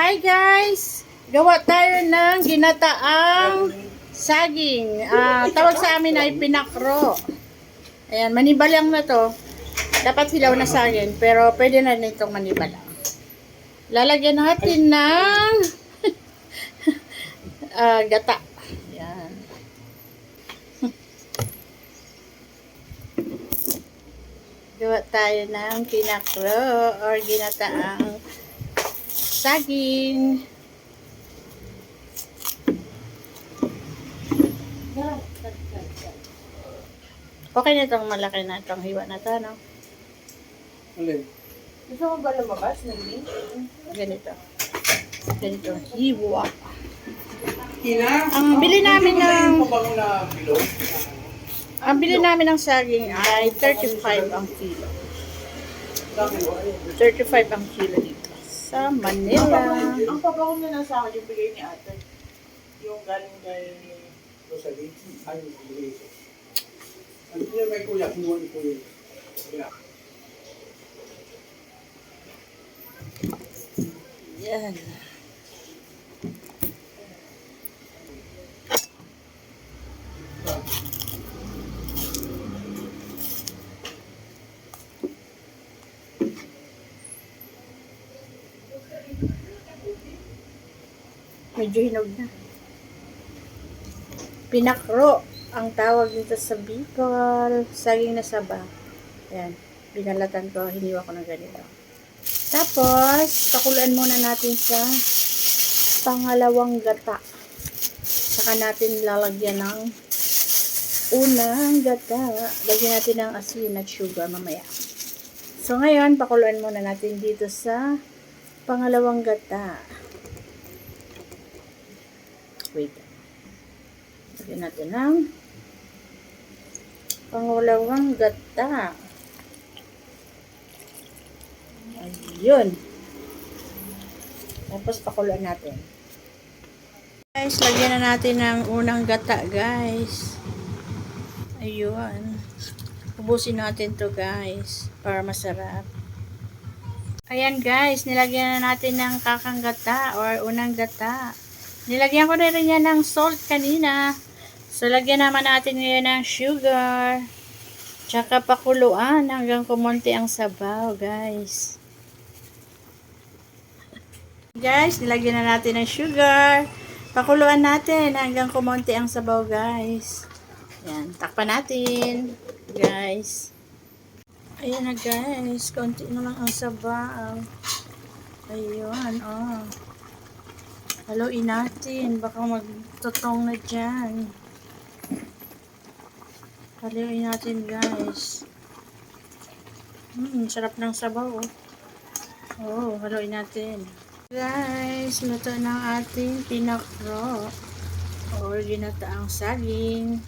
Hi guys! Gawa tayo ng ginataang saging. Ah, tawag sa amin ay pinakro. Ayan, manibalang na to. Dapat hilaw na saging, pero pwede na rin itong manibalang. Lalagyan natin ng ah, gata. Ayan. Gawa tayo ng pinakro or ginataang saging. Okay na itong malaki na itong hiwa na to, no? Alin? Gusto mo ba lumabas, Nini? Ganito. Ganito. Hiwa. Ina? Ang bili namin ng Mabango na bilog? ang bili namin ng saging ay 35 ang kilo. Dami mo. 35 ang kilo dito sa Manila. Ang pabango na nasa akin yung bigay ni ate. Yung galing kay... Rosalie. Ay, bilog. Ano niya may kuya? Kumuha ni kuya. Kuya. Yan. Medyo hinog na. Pinakro ang tawag dito sa Bicol. Saging na saba. Ayan. Binalatan ko. Hiniwa ko ng ganito. Tapos, pakuluan muna natin sa pangalawang gata. Saka natin lalagyan ng unang gata. Lagyan natin ng asin at sugar mamaya. So, ngayon, pakuluan muna natin dito sa pangalawang gata. Wait. Lagyan natin ng pangalawang gata. Ayun. Tapos pakuluan natin. Guys, lagyan na natin ng unang gata, guys. Ayun. Ubusin natin to guys. Para masarap. Ayan, guys. Nilagyan na natin ng kakang gata or unang gata. Nilagyan ko na rin yan ng salt kanina. So, lagyan naman natin ngayon ng sugar. Tsaka pakuluan hanggang kumonti ang sabaw, guys. Guys, nilagyan na natin ng sugar. Pakuluan natin hanggang kumonti ang sabaw, guys. Yan, takpan natin, guys. Ayan na, guys. Konti na lang ang sabaw. Ayun, oh. Haluin natin. Baka magtotong na dyan. Haluin natin guys. Hmm, sarap ng sabaw oh. Oh, haluin natin. Guys, luto ng ating pinakro. Or ginataang saging.